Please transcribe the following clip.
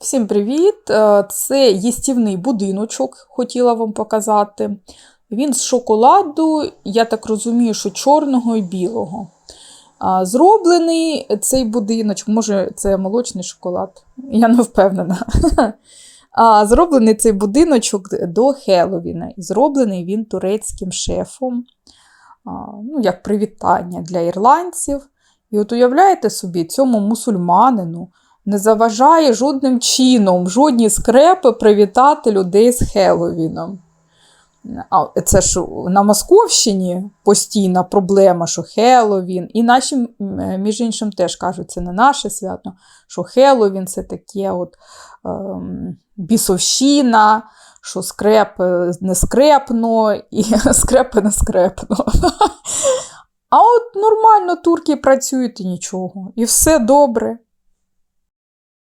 Всім привіт! Е, Це їстівний будиночок, хотіла вам показати. Він з шоколаду, я так розумію, що чорного і білого. Зроблений цей будиночок, може, це молочний шоколад, я не впевнена. Зроблений цей будиночок до Хеллоуіна. І зроблений він турецьким шефом, ну, як привітання для ірландців. І от уявляєте собі, цьому мусульманину не заважає жодним чином, жодні скрепи привітати людей з Хеллоуіном. А це ж на Московщині постійна проблема, що Хеллоуін. І наші, між іншим, теж кажуть, це не наше свято, що Хеллоуін це таке от ем, бісовщина, що скрепи не скрепно, і скрепи не скрепно. А от нормально турки працюють і нічого. І все добре.